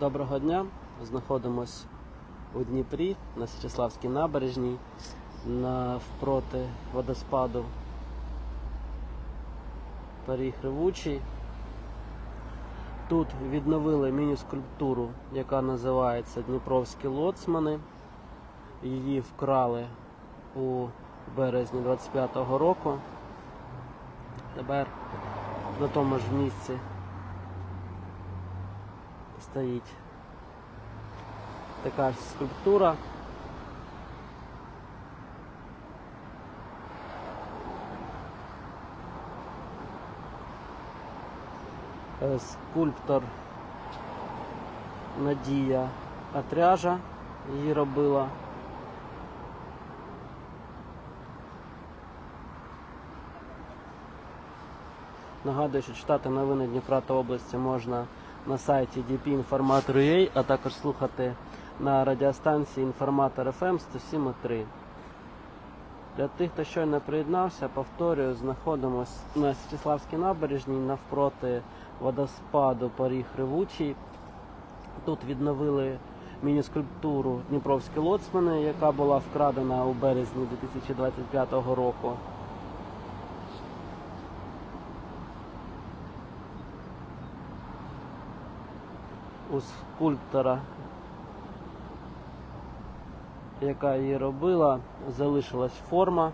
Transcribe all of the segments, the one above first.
Доброго дня. Знаходимось у Дніпрі на Січеславській набережній навпроти водоспаду Парій Кривучий. Тут відновили міні-скульптуру, яка називається Дніпровські лоцмани. Її вкрали у березні 25-го року. Тепер на тому ж місці стоїть така ж скульптура. Е, Скульптор Надія Атряжа її робила. Нагадую, що читати новини Дніпра та області можна на сайті dpinformator.ua, а також слухати на радіостанції Інформатор FM 107.3. Для тих, хто щойно приєднався, повторюю, знаходимося на Січеславській набережній навпроти водоспаду Парі Кривучий. Тут відновили міні-скульптуру Дніпровські лоцмани, яка була вкрадена у березні 2025 року. У скульптора, яка її робила, залишилась форма.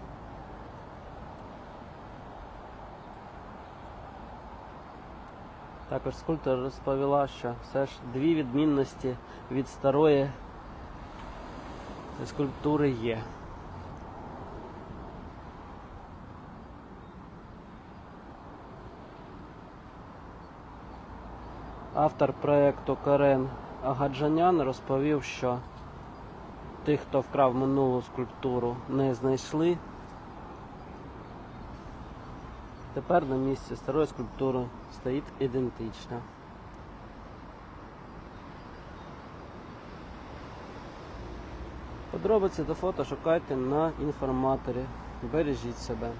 Також скульптор розповіла, що все ж дві відмінності від старої скульптури є. Автор проєкту Карен Агаджанян розповів, що тих, хто вкрав минулу скульптуру, не знайшли. Тепер на місці старої скульптури стоїть ідентична. Подробиці до фото шукайте на інформаторі. Бережіть себе.